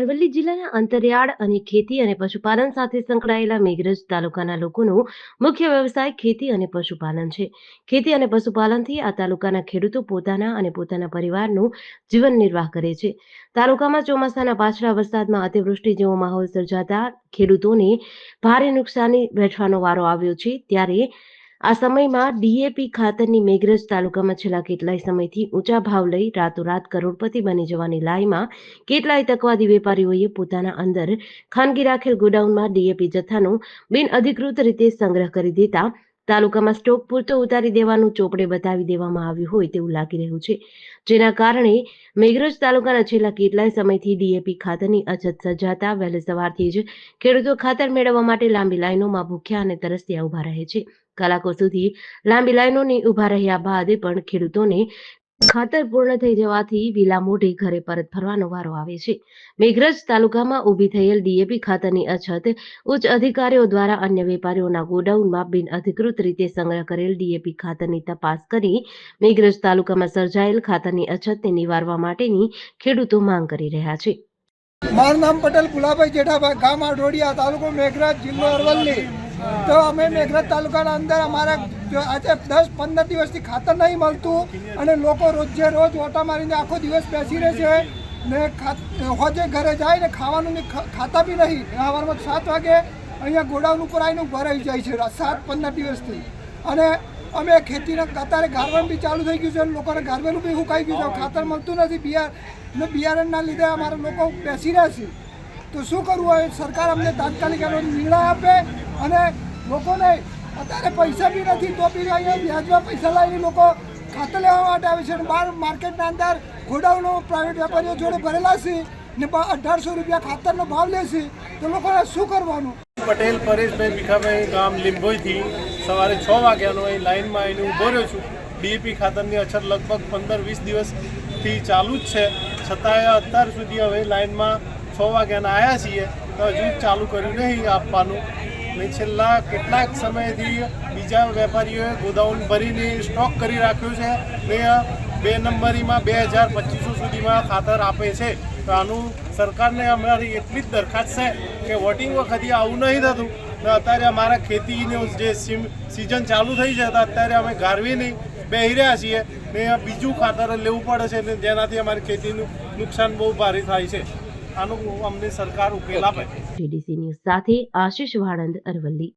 અરવલ્લી જિલ્લાના અંતરિયાળ અને ખેતી અને પશુપાલન સાથે સંકળાયેલા મેઘરજ તાલુકાના લોકોનો મુખ્ય વ્યવસાય ખેતી અને પશુપાલન છે. ખેતી અને પશુપાલનથી આ તાલુકાના ખેડૂતો પોતાના અને પોતાના પરિવારનું જીવન નિર્વાહ કરે છે. તાલુકામાં ચોમાસાના પાછલા વરસાદમાં અતિવૃષ્ટિ જેવો માહોલ સર્જાતા ખેડૂતોને ભારે નુકસાની વેઠવાનો વારો આવ્યો છે. ત્યારે આ સમયમાં ડીએપી ખાતરની મેઘરજ તાલુકામાં છેલ્લા કેટલાય સમયથી ઊંચા ભાવ લઈ રાતોરાત કરોડપતિ બની જવાની લાઈમાં કેટલાય તકવાદી વેપારીઓએ પોતાના અંદર ખાનગી રાખેલ ગોડાઉનમાં ડીએપી જથ્થાનો બિનઅધિકૃત રીતે સંગ્રહ કરી દેતા તાલુકામાં સ્ટોક પૂરતો ઉતારી દેવાનું ચોપડે બતાવી દેવામાં આવ્યું હોય તેવું લાગી રહ્યું છે. જેના કારણે મેઘરજ તાલુકાના છેલ્લા કેટલાય સમયથી ડીએપી ખાતરની અછત સર્જાતા વહેલી સવારથી જ ખેડૂતો ખાતર મેળવવા માટે લાંબી લાઈનોમાં ભૂખ્યા અને તરસ્યા ઊભા રહે છે. કલાકો સુધી લાંબી લાઈનોની ઊભા રહ્યા બાદ પણ ખેડૂતોને ખાતર પૂર્ણ થઈ જવાથી વિલા મોઢી ઘરે પરત ફરવાનો વારો આવે છે. મેઘરજ તાલુકામાં ઊભી થયેલ ડીએપી ખાતરની અછત ઉચ્ચ અધિકારીઓ દ્વારા અન્ય વેપારીઓના ગોડાઉનમાં બિન અધિકૃત રીતે સંગ્રહ કરેલ ડીએપી ખાતરની તપાસ કરી મેઘરજ તાલુકામાં સર્જાયેલ ખાતરની અછતને નિવારવા માટેની ખેડૂતો માંગ કરી રહ્યા છે. મારું નામ પટેલ ફુલાભાઈ જેઠાભાઈ, ગામ આડોડિયા, તાલુકો મેઘરજ, જિલ્લો અરવલ્લી. તો અમે મેઘરજ તાલુકાના અંદર અમારા આજે દસ પંદર દિવસથી ખાતર નહીં મળતું અને લોકો રોજે રોજ ઓટા મારીને આખો દિવસ બેસી રહે છે ને હોજે ઘરે જાય ને ખાવાનું ખાતા બી નહીં. સવારમાં સાત વાગે અહીંયા ગોડાઉન ઉપર આવીને ભરાઈ જાય છે સાત પંદર દિવસથી. અને અમે ખેતીના અત્યારે ગારવણ બી ચાલુ થઈ ગયું છે લોકોને ગારવેલું બી સુકાઈ ગયું છે. ખાતર મળતું નથી. બિયાર ને બિયારણના લીધે અમારા લોકો બેસી રહ્યા છે. તો શું કરવું? હોય સરકાર અમને તાત્કાલિક એનો નિર્ણય આપે અને લોકોને અત્યારે પૈસા બી નથી, તો બી અહીંયા વ્યાજમાં પૈસા લાવીને લોકો ખાતર લેવા માટે આવે છે અને બહાર માર્કેટના અંદર ગોડાઉનો પ્રાઇવેટ વેપારીઓ જોડે ભરેલા છે ને અઢારસો રૂપિયા ખાતરનો ભાવ લેશે તો લોકોને શું કરવાનું? પટેલ, પરેશભાઈ ભીખાભાઈ ગામ લીંબોઈથી સવારે છ વાગ્યાનો અહીં લાઇનમાં આવીને ઊભો રહ્યો છું. ડીએપી ખાતરની અછત લગભગ પંદર વીસ દિવસથી ચાલુ જ છે. છતાંય અત્યાર સુધી હવે લાઇનમાં છ વાગ્યાના આવ્યા છીએ, તો હજુ ચાલુ કર્યું નહીં આપવાનું. ને છેલ્લા કેટલાક સમયથી બીજા વેપારીઓએ ગોદાઉન ભરીને સ્ટોક કરી રાખ્યું છે ને બે નંબરીમાં બે હજાર પચીસો સુધીમાં ખાતર આપે છે. તો આનું સરકારને અમારી એટલી જ દરખાસ્ત છે કે વોટિંગ વખતે આવું નહીં થતું. ને અત્યારે અમારા ખેતીનું જે સિઝન ચાલુ થઈ છે, તો અત્યારે અમે ગારવી નહીં બેહી રહ્યા છીએ ને બીજું ખાતર લેવું પડે છે ને જેનાથી અમારી ખેતીનું નુકસાન બહુ ભારે થાય છે. આનું અમને સરકાર ઉકેલ આપે. જીડીસી ન્યૂઝ સાથે આશિષ વાળંદ અરવલ્લી.